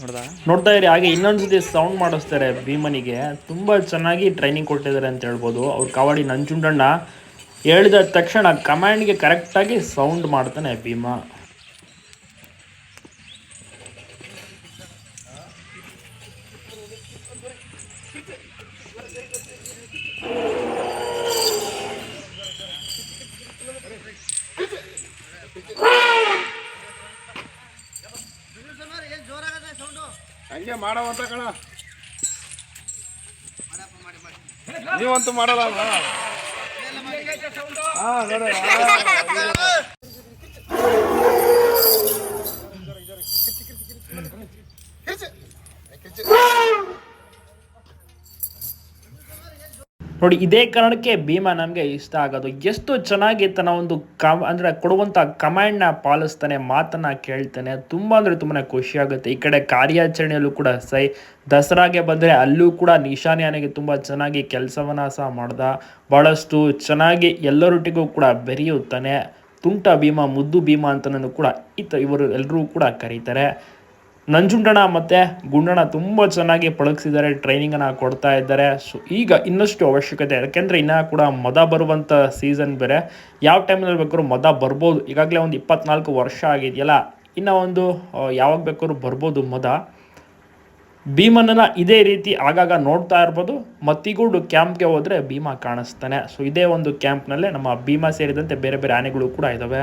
ನೋಡ್ದಾ? ನೋಡ್ತಾ ಇರಿ ಹಾಗೆ ಇನ್ನೊಂದ್ಸತಿ ಸೌಂಡ್ ಮಾಡಿಸ್ತಾರೆ ಭೀಮನಿಗೆ. ತುಂಬ ಚೆನ್ನಾಗಿ ಟ್ರೈನಿಂಗ್ ಕೊಟ್ಟಿದ್ದಾರೆ ಅಂತ ಹೇಳ್ಬೋದು. ಅವ್ರ ಕಾವಾಡಿ ನಂಜುಂಡಣ್ಣ ಹೇಳಿದ ತಕ್ಷಣ ಕಮಾಂಡ್ಗೆ ಕರೆಕ್ಟಾಗಿ ಸೌಂಡ್ ಮಾಡ್ತಾನೆ ಭೀಮ. ಹಂಗೆ ಮಾಡವಂತ ಕಣ. ನೀವಂತೂ ಮಾಡಲ್ಲ ಹಾಂ. ನೋಡು, ಇದೇ ಕಾರಣಕ್ಕೆ ಭೀಮ ನಮಗೆ ಇಷ್ಟ ಆಗೋದು. ಎಷ್ಟು ಚೆನ್ನಾಗಿ ತನ್ನ ಒಂದು ಕ ಅಂದರೆ ಕೊಡುವಂಥ ಕಮಾಂಡ್ನ ಪಾಲಿಸ್ತಾನೆ ಮಾತನ್ನು ಕೇಳ್ತಾನೆ. ತುಂಬ ಅಂದರೆ ತುಂಬಾ ಖುಷಿಯಾಗುತ್ತೆ ಈ ಕಡೆ ಕಾರ್ಯಾಚರಣೆಯಲ್ಲೂ ಕೂಡ ಸೈ ದಸರಾಗೆ ಬಂದರೆ ಅಲ್ಲೂ ಕೂಡ ನಿಶಾನಿಯಾನಿಗೆ ತುಂಬ ಚೆನ್ನಾಗಿ ಕೆಲಸವನ್ನು ಸಹ ಮಾಡ್ದ. ಭಾಳಷ್ಟು ಚೆನ್ನಾಗಿ ಎಲ್ಲರೊಟ್ಟಿಗೂ ಕೂಡ ಬೆರೆಯುತ್ತಾನೆ. ತುಂಟ ಭೀಮ ಮುದ್ದು ಭೀಮ ಅಂತನೂ ಕೂಡ ಈತ ಇವರು ಎಲ್ಲರೂ ಕೂಡ ಕರೀತಾರೆ. ನಂಜುಂಡಣ ಮತ್ತು ಗುಂಡಣ ತುಂಬ ಚೆನ್ನಾಗಿ ಪಳಗಿಸಿದ್ದಾರೆ ಟ್ರೈನಿಂಗನ್ನು ಕೊಡ್ತಾ ಇದ್ದಾರೆ. ಸೊ ಈಗ ಇನ್ನಷ್ಟು ಅವಶ್ಯಕತೆ, ಯಾಕೆಂದರೆ ಇನ್ನೂ ಕೂಡ ಮದ ಬರುವಂಥ ಸೀಸನ್ ಬೇರೆ. ಯಾವ ಟೈಮಲ್ಲಿ ಬೇಕಾದ್ರೂ ಮದ ಬರ್ಬೋದು. ಈಗಾಗಲೇ ಒಂದು ಇಪ್ಪತ್ನಾಲ್ಕು ವರ್ಷ ಆಗಿದೆಯಲ್ಲ, ಇನ್ನು ಒಂದು ಯಾವಾಗ ಬೇಕಾದ್ರೂ ಬರ್ಬೋದು ಮದ. ಭೀಮನನ್ನು ಇದೇ ರೀತಿ ಆಗಾಗ ನೋಡ್ತಾ ಇರ್ಬೋದು. ಮತ್ತಿಗೂಡು ಕ್ಯಾಂಪ್ಗೆ ಹೋದರೆ ಭೀಮ ಕಾಣಿಸ್ತಾನೆ. ಸೊ ಇದೇ ಒಂದು ಕ್ಯಾಂಪ್ನಲ್ಲೇ ನಮ್ಮ ಭೀಮ ಸೇರಿದಂತೆ ಬೇರೆ ಬೇರೆ ಆನೆಗಳು ಕೂಡ ಇದ್ದಾವೆ